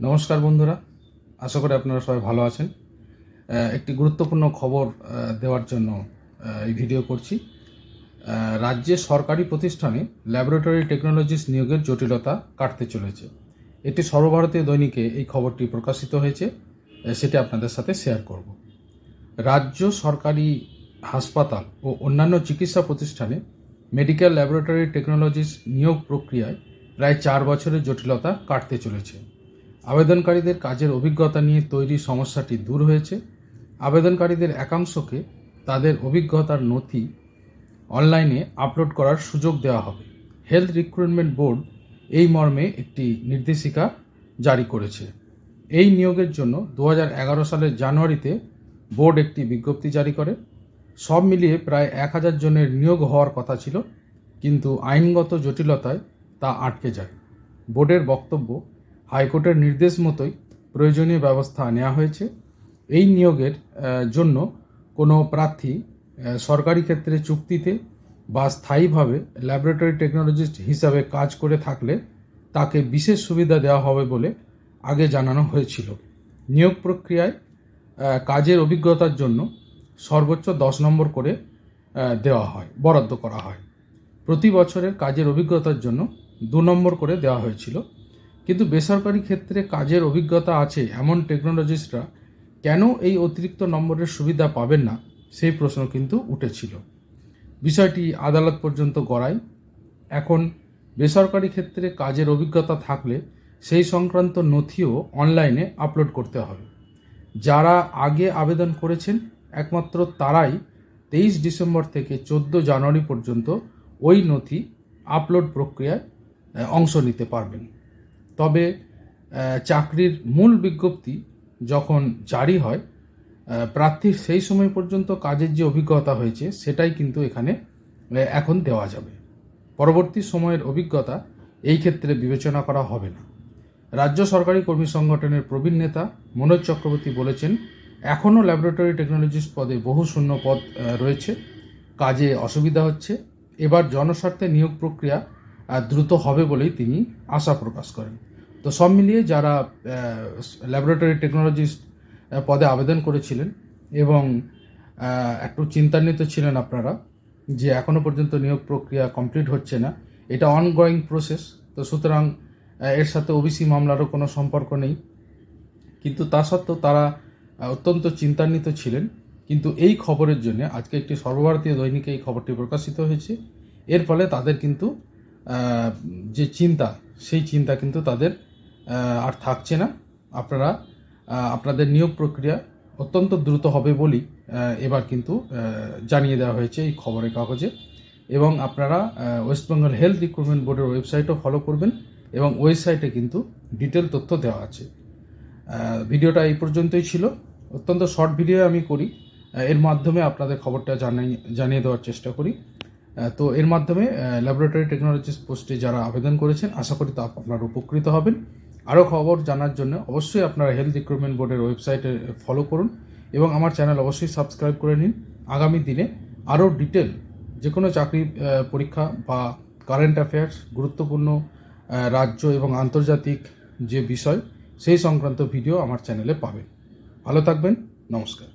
নমস্কার বন্ধুরা, আশা করি আপনারা সবাই ভালো আছেন। একটি গুরুত্বপূর্ণ খবর দেওয়ার জন্য এই ভিডিও করছি। রাজ্যে সরকারি প্রতিষ্ঠানে ল্যাবরেটরি টেকনোলজিস নিয়োগের জটিলতা কাটতে চলেছে। এটি সর্বভারতীয় দৈনিকে এই খবরটি প্রকাশিত হয়েছে সেটি আপনাদের সাথে শেয়ার করব। রাজ্য সরকারি হাসপাতাল ও অন্যান্য চিকিৎসা প্রতিষ্ঠানে মেডিকেল ল্যাবরেটরি টেকনোলজিস নিয়োগ প্রক্রিয়ায় প্রায় চার বছরের জটিলতা কাটতে চলেছে। আবেদনকারীদের কাজের অভিজ্ঞতা নিয়ে তৈরি সমস্যাটি দূর হয়েছে। আবেদনকারীদের একাংশকে তাদের অভিজ্ঞতার নথি অনলাইনে আপলোড করার সুযোগ দেওয়া হবে। হেলথ রিক্রুটমেন্ট বোর্ড এই মর্মে একটি নির্দেশিকা জারি করেছে। এই নিয়োগের জন্য দু হাজার এগারো সালের জানুয়ারিতে বোর্ড একটি বিজ্ঞপ্তি জারি করে। সব মিলিয়ে প্রায় এক হাজার জনের নিয়োগ হওয়ার কথা ছিল, কিন্তু আইনগত জটিলতায় তা আটকে যায়। বোর্ডের বক্তব্য হাইকোর্টের নির্দেশ মতোই প্রয়োজনীয় ব্যবস্থা নেওয়া হয়েছে। এই নিয়োগের জন্য কোনো প্রার্থী সরকারি ক্ষেত্রে চুক্তিতে বা স্থায়ীভাবে ল্যাবরেটরি টেকনোলজিস্ট হিসাবে কাজ করে থাকলে তাকে বিশেষ সুবিধা দেওয়া হবে বলে আগে জানানো হয়েছিল। নিয়োগ প্রক্রিয়ায় কাজের অভিজ্ঞতার জন্য সর্বোচ্চ দশ নম্বর করে দেওয়া হয়, বরাদ্দ করা হয়। প্রতি বছরের কাজের অভিজ্ঞতার জন্য দু নম্বর করে দেওয়া হয়েছিল। কিন্তু বেসরকারি ক্ষেত্রে কাজের অভিজ্ঞতা আছে এমন টেকনোলজিস্টরা কেন এই অতিরিক্ত নম্বরের সুবিধা পাবেন না? সেই প্রশ্ন কিন্তু উঠেছিল। বিষয়টি আদালত পর্যন্ত গড়ায়। এখন বেসরকারি ক্ষেত্রে কাজের অভিজ্ঞতা থাকলে সেই সংক্রান্ত নথিও অনলাইনে আপলোড করতে হবে। যারা আগে আবেদন করেছেন, একমাত্র তারাই তেইশ ডিসেম্বর থেকে চোদ্দ জানুয়ারি পর্যন্ত ওই নথি আপলোড প্রক্রিয়ায় অংশ নিতে পারবেন। তবে চাকরির মূল বিজ্ঞপ্তি যখন জারি হয় প্রার্থীর সেই সময় পর্যন্ত কাজের যে অভিজ্ঞতা হয়েছে, সেটাই কিন্তু এখানে এখন দেওয়া যাবে। পরবর্তী সময়ের অভিজ্ঞতা এই ক্ষেত্রে বিবেচনা করা হবে না। রাজ্য সরকারি কর্মী সংগঠনের প্রবীণ নেতা মনোজ চক্রবর্তী বলেছেন, এখনও ল্যাবরেটরি টেকনোলজিস্ট পদে বহু শূন্য পদ রয়েছে। কাজে অসুবিধা হচ্ছে। এবার জনস্বার্থে নিয়োগ প্রক্রিয়া দ্রুত হবে বলেই তিনি আশা প্রকাশ করেন। তো সব মিলিয়ে যারা ল্যাবরেটরি টেকনোলজিস্ট পদে আবেদন করেছিলেন এবং একটু চিন্তান্বিত ছিলেন আপনারা যে এখনও পর্যন্ত নিয়োগ প্রক্রিয়া কমপ্লিট হচ্ছে না, এটা অনগোয়িং প্রসেস তো সুতরাং এর সাথে ওবিসি মামলারও কোনো সম্পর্ক নেই। কিন্তু তা সত্ত্বেও তারা অত্যন্ত চিন্তান্বিত ছিলেন। কিন্তু এই খবরের জন্য আজকে একটি সর্বভারতীয় দৈনিকে এই খবরটি প্রকাশিত হয়েছে। এর ফলে তাদের কিন্তু যে চিন্তা সেই চিন্তা কিন্তু তাদের আর থাকছে না। আপনারা আপনাদের নিয়োগ প্রক্রিয়া অত্যন্ত দ্রুত হবে আহ, এবার কিন্তু জানিয়ে দেওয়া হয়েছে এই খবরের কাগজে। এবং আপনারা ওয়েস্ট বেঙ্গল হেলথ রিক্রুটমেন্ট বোর্ডের ওয়েবসাইটও ফলো করবেন এবং ওয়েবসাইটে কিন্তু ডিটেল তথ্য দেওয়া আছে। ভিডিওটা এই পর্যন্তই ছিল। অত্যন্ত শর্ট ভিডিও আমি করি। এর মাধ্যমে আপনাদের খবরটা জানাই জানিয়ে দেওয়ার চেষ্টা করি। তো এর মাধ্যমে ল্যাবরেটরি টেকনোলজিস পোস্টে যারা আবেদন করেছেন, আশা করি তা আপনারা উপকৃত হবেন। আরও খবর জানার জন্য অবশ্যই আপনারা হেলথ রিক্রুটমেন্ট বোর্ডের ওয়েবসাইটে ফলো করুন এবং আমার চ্যানেল অবশ্যই সাবস্ক্রাইব করে নিন। আগামী দিনে আরও ডিটেল যে কোনো চাকরি পরীক্ষা বা কারেন্ট অ্যাফেয়ার্স গুরুত্বপূর্ণ রাজ্য এবং আন্তর্জাতিক যে বিষয়, সেই সংক্রান্ত ভিডিও আমার চ্যানেলে পাবেন। ভালো থাকবেন, নমস্কার।